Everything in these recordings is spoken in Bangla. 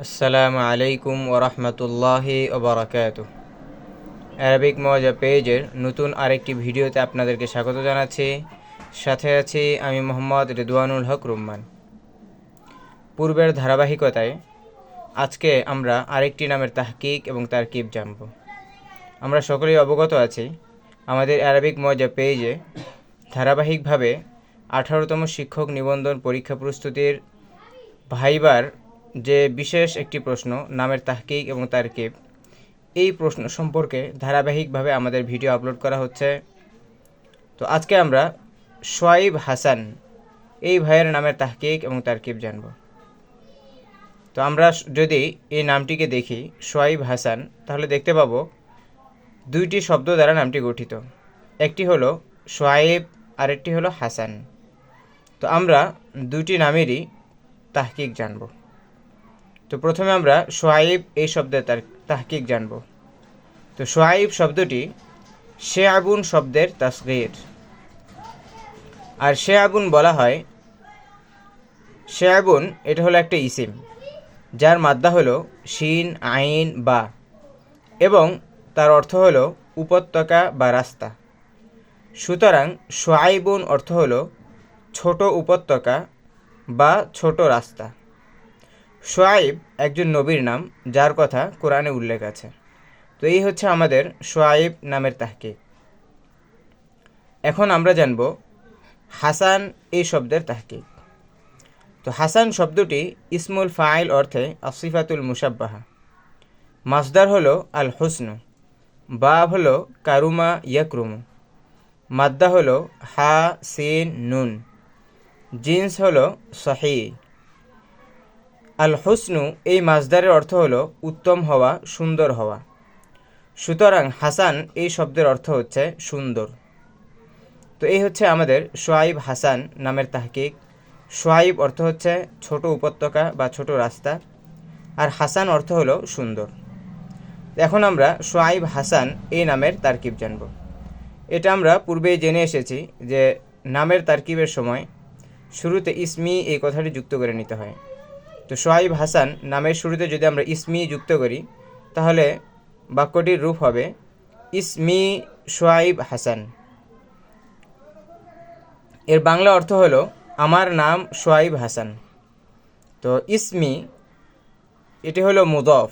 আসসালামু আলাইকুম ওরহমতুল্লাহি ওবরাকাত অ্যারাবিক মজা পেজের নতুন আরেকটি ভিডিওতে আপনাদেরকে স্বাগত জানাচ্ছি। সাথে আছি আমি মোহাম্মদ রেদওয়ানুল হক রুম্মান। পূর্বের ধারাবাহিকতায় আজকে আমরা আরেকটি নামের তাহকিক এবং তার কিপ জানব। আমরা সকলেই অবগত আছি, আমাদের অ্যারাবিক মজা পেজে ধারাবাহিকভাবে আঠারোতম শিক্ষক নিবন্ধন পরীক্ষা প্রস্তুতির ভাইবার যে বিশেষ একটি প্রশ্ন, নামের তাহকিক এবং তার তারকিব। এই প্রশ্ন সম্পর্কে ধারাবাহিকভাবে আমাদের ভিডিও আপলোড করা হচ্ছে। তো আজকে আমরা সোয়াইব হাসান, এই ভাইয়ের নামের তাহকিক এবং তার তারকিব জানব। তো আমরা যদি এই নামটিকে দেখি, সোয়াইব হাসান, তাহলে দেখতে পাবো দুইটি শব্দ দ্বারা নামটি গঠিত। একটি হলো সোয়াইব, আরেকটি হলো হাসান। তো আমরা দুইটি নামেরই তাহকিক জানব। তো প্রথমে আমরা সোয়াইব এই শব্দের তার, তাহকিক জানব। তো সোয়াইব শব্দটি সে আগুন শব্দের তাসগির। আর সে আগুন বলা হয় সে আগুন এটা হলো একটা ইসিম, যার মাদ্দা হলো শিন, আইন বা, এবং তার অর্থ হলো উপত্যকা বা রাস্তা। সুতরাং সোয়াইবুন অর্থ হলো ছোট উপত্যকা বা ছোট রাস্তা। সোয়াইব একজন নবীর নাম, যার কথা কোরআনে উল্লেখ আছে। তো এই হচ্ছে আমাদের সোয়াইব নামের তাহকিক। এখন আমরা জানব হাসান এই শব্দের তাহকিক। তো হাসান শব্দটি ইসমুল ফাইল অর্থে আসিফাতুল মুসাব্বাহা মাসদার হলো আল হুসনু বা হলো কারুমা ইয়াকরুমু, মাদ্দা হলো হা, সিন, নুন, জিন্স হলো সহি। আল হুসনু এই মাসদারের অর্থ হলো উত্তম হওয়া, সুন্দর হওয়া। সুতরাং হাসান এই শব্দের অর্থ হচ্ছে সুন্দর। তো এই হচ্ছে আমাদের সোয়াইব হাসান নামের তাহকিক। সোয়াইব অর্থ হচ্ছে ছোট উপত্যকা বা ছোট রাস্তা, আর হাসান অর্থ হলো সুন্দর। এখন আমরা সোয়াইব হাসান এই নামের তারকিব জানব। এটা আমরা পূর্বেই জেনে এসেছি যে নামের তারকিবের সময় শুরুতে ইসমি এই কথাটি যুক্ত করে নিতে হয়। তো সোয়াইব হাসান নামের শুরুতে যদি আমরা ইসমি যুক্ত করি, তাহলে বাক্যটির রূপ হবে ইসমি সোয়াইব হাসান। এর বাংলা অর্থ হলো, আমার নাম সোয়াইব হাসান। তো ইসমি, এটি হলো মুদফ।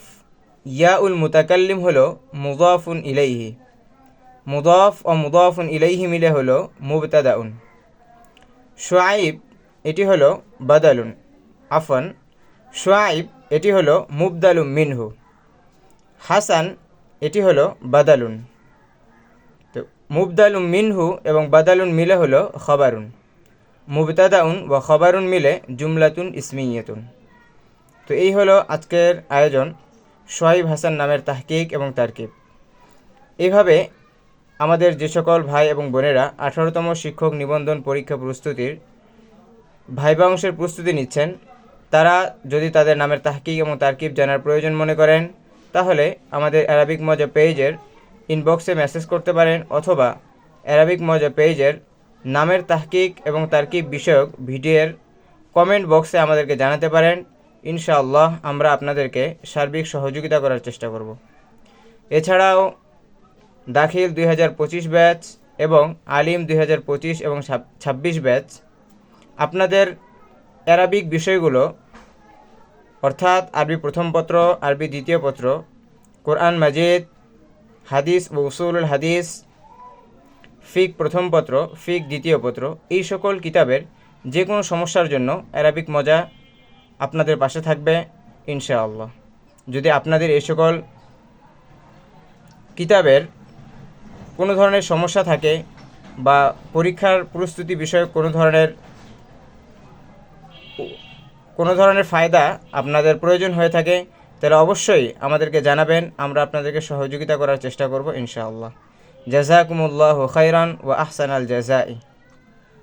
ইয়া উল মুতাকাল্লিম হলো মুদফুন ইলাইহি। মুদফ ও মুদফুন ইলাইহি মিলে হলো মুবতাদাউন। সোয়াইব এটি হলো বাদালুন। আফন সোয়াইব এটি হলো মুবদালুম মিনহু। হাসান, এটি হলো বাদালুন। তো মুবদালুম মিনহু এবং বাদালুন মিলে হলো খবারুন। মুবতাদাউন ও খবারুন মিলে জুমলাতুন ইসমিয়াতুন। তো এই হলো আজকের আয়োজন সোয়াইব হাসান নামের তাহকিক এবং তারকিব। এইভাবে আমাদের যে সকল ভাই এবং বোনেরা আঠারোতম শিক্ষক নিবন্ধন পরীক্ষা প্রস্তুতির ভাইবা অংশের প্রস্তুতি নিচ্ছেন তারা যদি তাদের নামের তাহকিক এবং তারকিব জানার প্রয়োজন মনে করেন, তাহলে আমাদের অ্যারাবিক মজা পেজের ইনবক্সে মেসেজ করতে পারেন অথবা অ্যারাবিক মজা পেজের নামের তাহকিক এবং তারকিব বিষয়ক ভিডিওর কমেন্ট বক্সে আমাদেরকে জানাতে পারেন। ইনশাআল্লাহ আমরা আপনাদেরকে সার্বিক সহযোগিতা করার চেষ্টা করব। এছাড়াও দাখিল দুই হাজার পঁচিশ ব্যাচ এবং আলিম দুই হাজার পঁচিশ এবং ছাব্বিশ ব্যাচ। আপনাদের অ্যারাবিক বিষয়গুলো, অর্থাৎ আরবি প্রথম পত্র, আরবি দ্বিতীয় পত্র, কোরআন মাজিদ, হাদিস ও উসুলুল হাদিস, ফিক প্রথম পত্র, ফিক দ্বিতীয় পত্র, এই সকল কিতাবের যে কোনো সমস্যার জন্য অ্যারাবিক মজা আপনাদের পাশে থাকবে, ইনশাআল্লাহ। যদি আপনাদের এই সকল কিতাবের কোনো ধরনের সমস্যা থাকে বা পরীক্ষার প্রস্তুতি বিষয়ক কোনো ধরনের কোনো ধরনের ফায়দা আপনাদের প্রয়োজন হয়ে থাকে, তাহলে অবশ্যই আমাদেরকে জানাবেন, আমরা আপনাদেরকে সহযোগিতা করার চেষ্টা করব ইনশাআল্লাহ। জাজাকুমুল্লাহ খাইরান ও আহসান আল জাজাই